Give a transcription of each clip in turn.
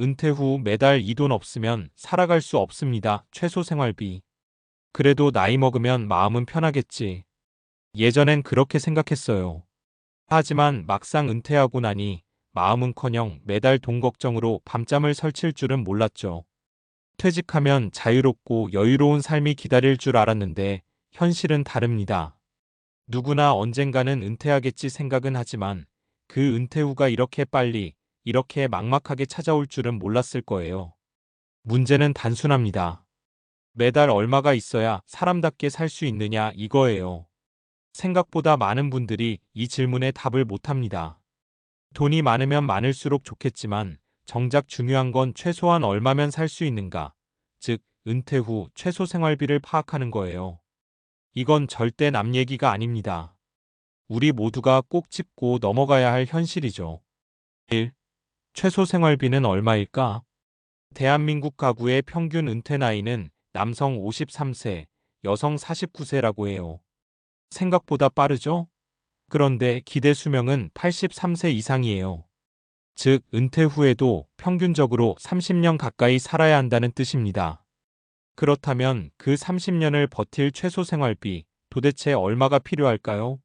은퇴 후 매달 이 돈 없으면 살아갈 수 없습니다. 최소 생활비. 그래도 나이 먹으면 마음은 편하겠지. 예전엔 그렇게 생각했어요. 하지만 막상 은퇴하고 나니 마음은커녕 매달 돈 걱정으로 밤잠을 설칠 줄은 몰랐죠. 퇴직하면 자유롭고 여유로운 삶이 기다릴 줄 알았는데 현실은 다릅니다. 누구나 언젠가는 은퇴하겠지 생각은 하지만 그 은퇴 후가 이렇게 빨리, 이렇게 막막하게 찾아올 줄은 몰랐을 거예요. 문제는 단순합니다. 매달 얼마가 있어야 사람답게 살 수 있느냐 이거예요. 생각보다 많은 분들이 이 질문에 답을 못합니다. 돈이 많으면 많을수록 좋겠지만 정작 중요한 건 최소한 얼마면 살 수 있는가, 즉 은퇴 후 최소 생활비를 파악하는 거예요. 이건 절대 남 얘기가 아닙니다. 우리 모두가 꼭 짚고 넘어가야 할 현실이죠. 1. 최소 생활비는 얼마일까? 대한민국 가구의 평균 은퇴 나이는 남성 53세, 여성 49세라고 해요. 생각보다 빠르죠? 그런데 기대 수명은 83세 이상이에요. 즉, 은퇴 후에도 평균적으로 30년 가까이 살아야 한다는 뜻입니다. 그렇다면 그 30년을 버틸 최소 생활비 도대체 얼마가 필요할까요?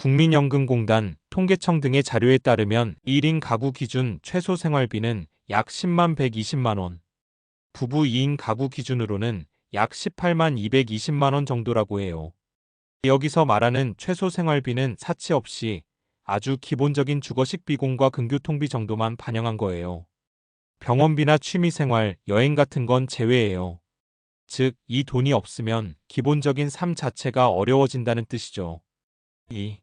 국민연금공단, 통계청 등의 자료에 따르면 1인 가구 기준 최소 생활비는 약 10만 120만 원, 부부 2인 가구 기준으로는 약 18만 220만 원 정도라고 해요. 여기서 말하는 최소 생활비는 사치 없이 아주 기본적인 주거 식 비공과 근교통비 정도만 반영한 거예요. 병원비나 취미생활, 여행 같은 건 제외예요. 즉, 이 돈이 없으면 기본적인 삶 자체가 어려워진다는 뜻이죠. 2.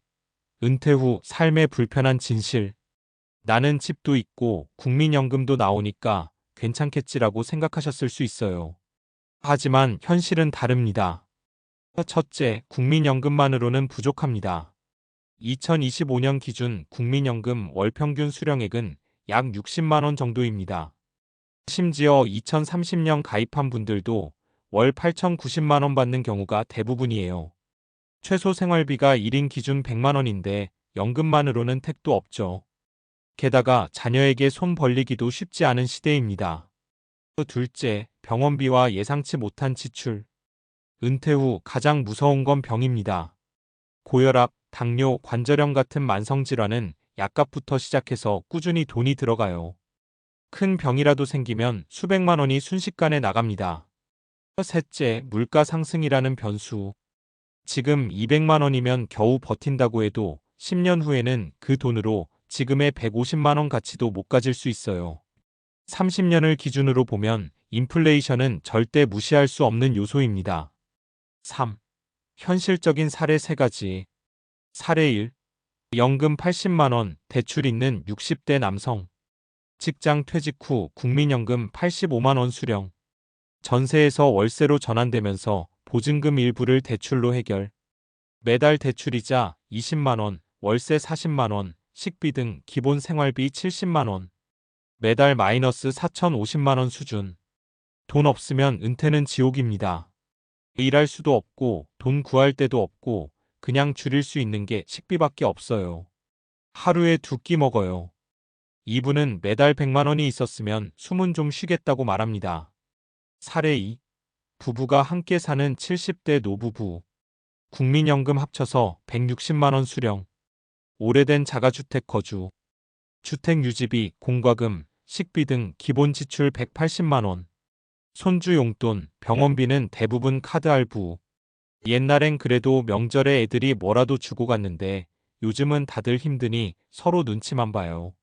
은퇴 후 삶의 불편한 진실. 나는 집도 있고 국민연금도 나오니까 괜찮겠지라고 생각하셨을 수 있어요. 하지만 현실은 다릅니다. 첫째, 국민연금만으로는 부족합니다. 2025년 기준 국민연금 월평균 수령액은 약 60만원 정도입니다. 심지어 2030년 가입한 분들도 월 8,090만원 받는 경우가 대부분이에요. 최소 생활비가 1인 기준 100만원인데 연금만으로는 택도 없죠. 게다가 자녀에게 손 벌리기도 쉽지 않은 시대입니다. 둘째, 병원비와 예상치 못한 지출. 은퇴 후 가장 무서운 건 병입니다. 고혈압, 당뇨, 관절염 같은 만성질환은 약값부터 시작해서 꾸준히 돈이 들어가요. 큰 병이라도 생기면 수백만 원이 순식간에 나갑니다. 셋째, 물가 상승이라는 변수. 지금 200만 원이면 겨우 버틴다고 해도 10년 후에는 그 돈으로 지금의 150만 원 가치도 못 가질 수 있어요. 30년을 기준으로 보면 인플레이션은 절대 무시할 수 없는 요소입니다. 3. 현실적인 사례 3가지. 사례 1. 연금 80만 원, 대출 있는 60대 남성. 직장 퇴직 후 국민연금 85만 원 수령. 전세에서 월세로 전환되면서 보증금 일부를 대출로 해결. 매달 대출이자 20만원, 월세 40만원, 식비 등 기본 생활비 70만원. 매달 마이너스 4,050만원 수준. 돈 없으면 은퇴는 지옥입니다. 일할 수도 없고 돈 구할 데도 없고 그냥 줄일 수 있는 게 식비밖에 없어요. 하루에 두 끼 먹어요. 이분은 매달 100만 원이 있었으면 숨은 좀 쉬겠다고 말합니다. 사례 2. 부부가 함께 사는 70대 노부부. 국민연금 합쳐서 160만 원 수령. 오래된 자가주택 거주. 주택 유지비, 공과금, 식비 등 기본 지출 180만 원. 손주 용돈, 병원비는 대부분 카드 할부. 옛날엔 그래도 명절에 애들이 뭐라도 주고 갔는데 요즘은 다들 힘드니 서로 눈치만 봐요.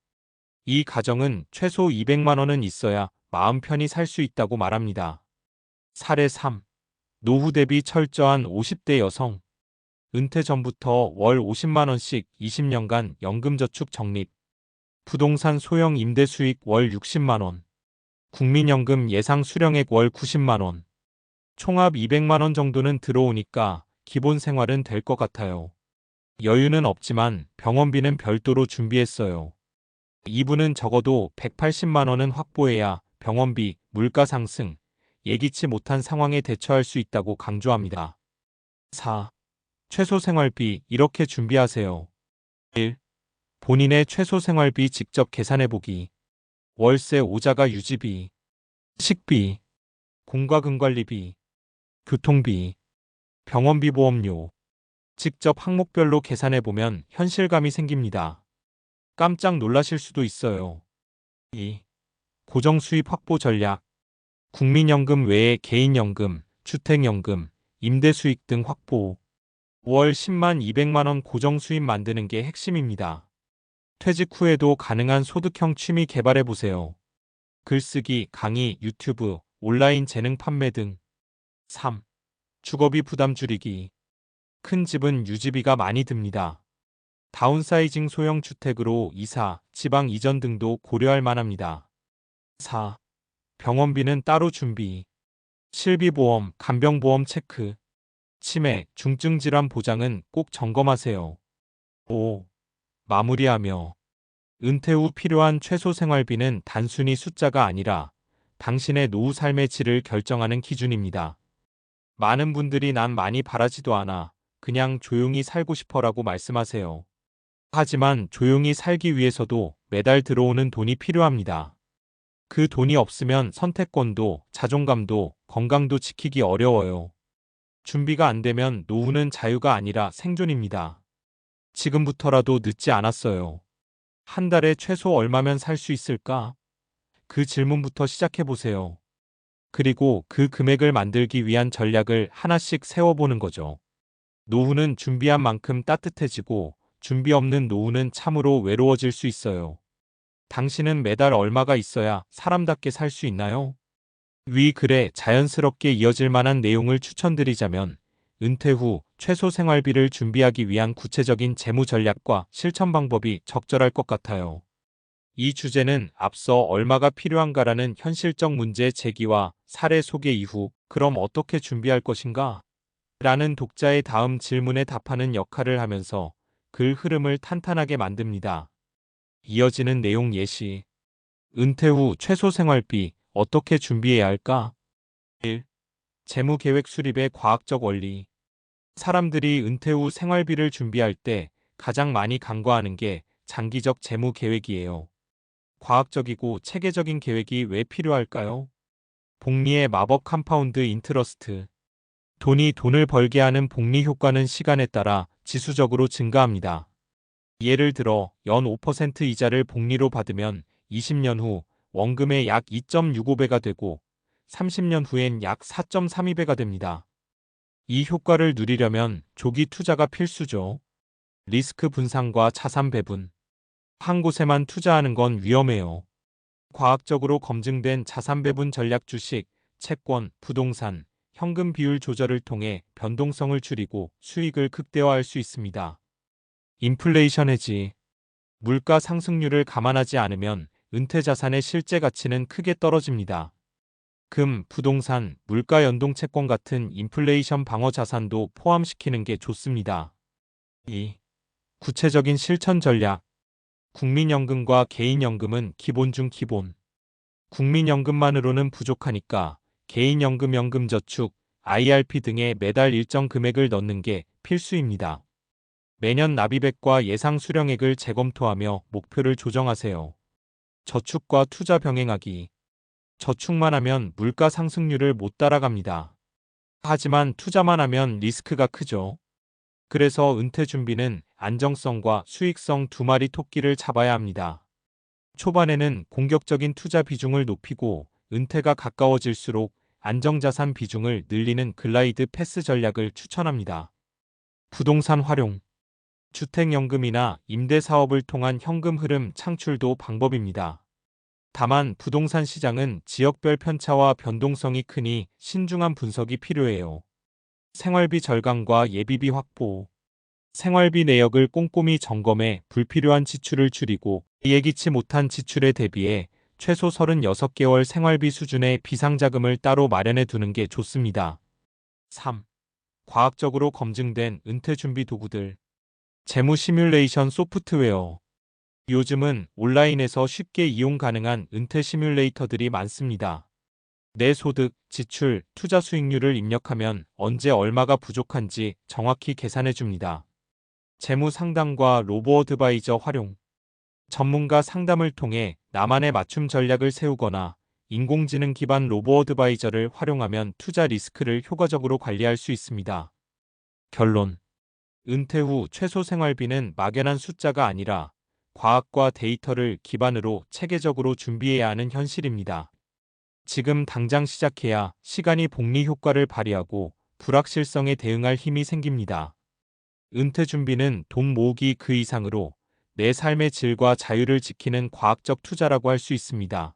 이 가정은 최소 200만 원은 있어야 마음 편히 살 수 있다고 말합니다. 사례 3. 노후 대비 철저한 50대 여성. 은퇴 전부터 월 50만 원씩 20년간 연금저축 적립. 부동산 소형 임대 수익 월 60만 원. 국민연금 예상 수령액 월 90만원. 총합 200만원 정도는 들어오니까 기본 생활은 될 것 같아요. 여유는 없지만 병원비는 별도로 준비했어요. 이분은 적어도 180만원은 확보해야 병원비, 물가 상승, 예기치 못한 상황에 대처할 수 있다고 강조합니다. 4. 최소 생활비 이렇게 준비하세요. 1. 본인의 최소 생활비 직접 계산해보기. 월세 오자가 유지비, 식비, 공과금관리비, 교통비, 병원비 보험료. 직접 항목별로 계산해보면 현실감이 생깁니다. 깜짝 놀라실 수도 있어요. 2. 고정 수입 확보 전략. 국민연금 외에 개인연금, 주택연금, 임대수익 등 확보. 5월 10만 200만원 고정수입 만드는 게 핵심입니다. 퇴직 후에도 가능한 소득형 취미 개발해보세요. 글쓰기, 강의, 유튜브, 온라인 재능 판매 등. 3. 주거비 부담 줄이기. 큰 집은 유지비가 많이 듭니다. 다운사이징 소형 주택으로 이사, 지방 이전 등도 고려할 만합니다. 4. 병원비는 따로 준비. 실비보험, 간병보험 체크. 치매, 중증 질환 보장은 꼭 점검하세요. 5. 마무리하며 은퇴 후 필요한 최소 생활비는 단순히 숫자가 아니라 당신의 노후 삶의 질을 결정하는 기준입니다. 많은 분들이 난 많이 바라지도 않아 그냥 조용히 살고 싶어라고 말씀하세요. 하지만 조용히 살기 위해서도 매달 들어오는 돈이 필요합니다. 그 돈이 없으면 선택권도 자존감도 건강도 지키기 어려워요. 준비가 안 되면 노후는 자유가 아니라 생존입니다. 지금부터라도 늦지 않았어요. 한 달에 최소 얼마면 살 수 있을까? 그 질문부터 시작해 보세요. 그리고 그 금액을 만들기 위한 전략을 하나씩 세워보는 거죠. 노후는 준비한 만큼 따뜻해지고 준비 없는 노후는 참으로 외로워질 수 있어요. 당신은 매달 얼마가 있어야 사람답게 살 수 있나요? 위 글에 자연스럽게 이어질 만한 내용을 추천드리자면 은퇴 후 최소 생활비를 준비하기 위한 구체적인 재무 전략과 실천 방법이 적절할 것 같아요. 이 주제는 앞서 얼마가 필요한가라는 현실적 문제 제기와 사례 소개 이후 그럼 어떻게 준비할 것인가? 라는 독자의 다음 질문에 답하는 역할을 하면서 글 흐름을 탄탄하게 만듭니다. 이어지는 내용 예시 은퇴 후 최소 생활비 어떻게 준비해야 할까? 1. 재무 계획 수립의 과학적 원리 사람들이 은퇴 후 생활비를 준비할 때 가장 많이 간과하는 게 장기적 재무 계획이에요. 과학적이고 체계적인 계획이 왜 필요할까요? 복리의 마법 컴파운드 인트러스트. 돈이 돈을 벌게 하는 복리 효과는 시간에 따라 지수적으로 증가합니다. 예를 들어 연 5% 이자를 복리로 받으면 20년 후 원금의 약 2.65배가 되고 30년 후엔 약 4.32배가 됩니다. 이 효과를 누리려면 조기 투자가 필수죠. 리스크 분산과 자산 배분. 한 곳에만 투자하는 건 위험해요. 과학적으로 검증된 자산 배분 전략 주식, 채권, 부동산, 현금 비율 조절을 통해 변동성을 줄이고 수익을 극대화할 수 있습니다. 인플레이션 해지. 물가 상승률을 감안하지 않으면 은퇴 자산의 실제 가치는 크게 떨어집니다. 금, 부동산, 물가 연동 채권 같은 인플레이션 방어 자산도 포함시키는 게 좋습니다. 2. 구체적인 실천 전략. 국민연금과 개인연금은 기본 중 기본. 국민연금만으로는 부족하니까 개인연금, 연금저축, IRP 등에 매달 일정 금액을 넣는 게 필수입니다. 매년 납입액과 예상 수령액을 재검토하며 목표를 조정하세요. 저축과 투자 병행하기. 저축만 하면 물가 상승률을 못 따라갑니다. 하지만 투자만 하면 리스크가 크죠. 그래서 은퇴 준비는 안정성과 수익성 두 마리 토끼를 잡아야 합니다. 초반에는 공격적인 투자 비중을 높이고 은퇴가 가까워질수록 안정자산 비중을 늘리는 글라이드 패스 전략을 추천합니다. 부동산 활용 주택연금이나 임대사업을 통한 현금 흐름 창출도 방법입니다. 다만 부동산 시장은 지역별 편차와 변동성이 크니 신중한 분석이 필요해요. 생활비 절감과 예비비 확보 생활비 내역을 꼼꼼히 점검해 불필요한 지출을 줄이고 예기치 못한 지출에 대비해 최소 36개월 생활비 수준의 비상자금을 따로 마련해 두는 게 좋습니다. 3. 과학적으로 검증된 은퇴 준비 도구들 재무 시뮬레이션 소프트웨어 요즘은 온라인에서 쉽게 이용 가능한 은퇴 시뮬레이터들이 많습니다. 내 소득, 지출, 투자 수익률을 입력하면 언제 얼마가 부족한지 정확히 계산해 줍니다. 재무 상담과 로보 어드바이저 활용 전문가 상담을 통해 나만의 맞춤 전략을 세우거나 인공지능 기반 로보 어드바이저를 활용하면 투자 리스크를 효과적으로 관리할 수 있습니다. 결론. 은퇴 후 최소 생활비는 막연한 숫자가 아니라 과학과 데이터를 기반으로 체계적으로 준비해야 하는 현실입니다. 지금 당장 시작해야 시간이 복리 효과를 발휘하고 불확실성에 대응할 힘이 생깁니다. 은퇴 준비는 돈 모으기 그 이상으로 내 삶의 질과 자유를 지키는 과학적 투자라고 할 수 있습니다.